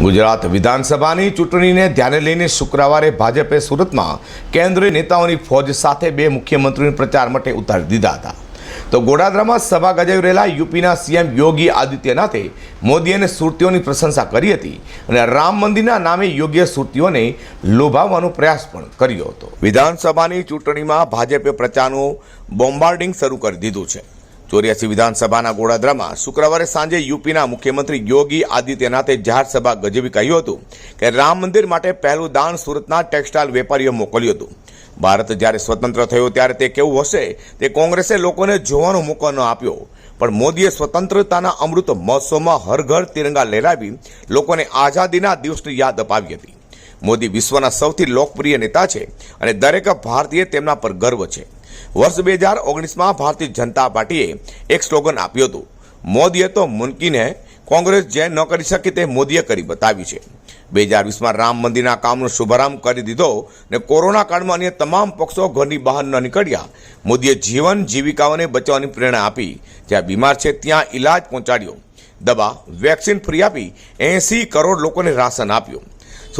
ગુજરાત વિધાનસભાની ચૂંટણીને ધ્યાને લઈને શુક્રવારે ભાજપે સુરતમાં કેન્દ્રીય નેતાઓની ફોજ સાથે બે મુખ્યમંત્રીઓને પ્રચાર માટે ઉતારી દીધા હતા. તો ગોડાદરામાં સભા ગજાવી રહેલા યુપીના સીએમ યોગી આદિત્યનાથે મોદી અને સુરતીઓની પ્રશંસા કરી હતી અને રામ મંદિરના નામે યોગ્ય સુરતીઓને લોભાવવાનો પ્રયાસ પણ કર્યો હતો. વિધાનસભાની ચૂંટણીમાં ભાજપે પ્રચારનું બોમ્બાર્ડિંગ શરૂ કરી દીધું છે. ચોર્યાસી વિધાનસભાના ગોડાદરામાં શુક્રવારે સાંજે યુપીના મુખ્યમંત્રી યોગી આદિત્યનાથે જાહેરસભા ગજવી કહ્યું હતું કે રામ મંદિર માટે પહેલું દાન સુરતના ટેક્સટાઇલ વેપારીઓ મોકલ્યું હતું. ભારત જ્યારે સ્વતંત્ર થયો ત્યારે તે કેવું હશે તે કોંગ્રેસે લોકોને જોવાનો મોકો ન આપ્યો. પણ મોદીએ સ્વતંત્રતાના અમૃત મહોત્સવમાં હર ઘર તિરંગા લહેરાવી લોકોને આઝાદીના દિવસની યાદ અપાવી હતી. મોદી વિશ્વના સૌથી લોકપ્રિય નેતા છે અને દરેક ભારતીય તેમના પર ગર્વ છે. વર્ષ બે હજાર ઓગણીસમાં ભારતીય જનતા પાર્ટીએ એક સ્લોગન આપ્યું હતું. મોદીએ તો મુનકીને કોંગ્રેસ જે ન કરી શકે તે મોદીએ કરી બતાવ્યું છે. બે હજાર વીસમાં રામ મંદિરના કામનો શુભારંભ કરી દીધો ને કોરોના કાળમાં અન્ય તમામ પક્ષો ઘરની બહાર ન નીકળ્યા. મોદીએ જીવન જીવિકાઓને બચાવવાની પ્રેરણા આપી. જ્યાં બીમાર છે ત્યાં ઇલાજ પહોંચાડ્યો. દવા, વેક્સિન ફ્રી આપી એંસી કરોડ લોકોને રાશન આપ્યું.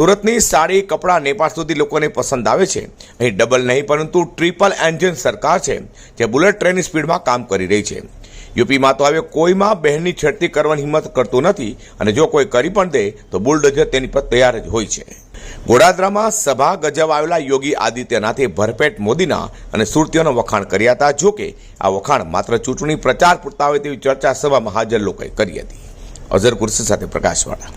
સુરતની સાડી, કપડાં નેપાળ સુધી લોકોને પસંદ આવે છે. અહીં ડબલ નહીં, પરંતુ ટ્રિપલ એન્જિન સરકાર છે, જે બુલેટ ટ્રેનની સ્પીડમાં કામ કરી રહી છે. યુપીમાં તો હવે કોઈમાં બહેનની છેડતી કરવાની હિંમત કરતું નથી, અને જો કોઈ કરી પણ દે, તો બુલડોઝર તેની પર તૈયાર જ હોય છે. ગોડાદરામાં સભા ગજવ આવેલા યોગી આદિત્યનાથે ભરપેટ મોદીના અને સુરતીઓના વખાણ કર્યા હતા, જો કે આ વખાણ માત્ર ચૂંટણી પ્રચાર પૂરતા હોય તેવી ચર્ચા સભામાં હાજર લોકોએ કરી હતી. અઝર કુર્સી સાથે પ્રકાશવાળા.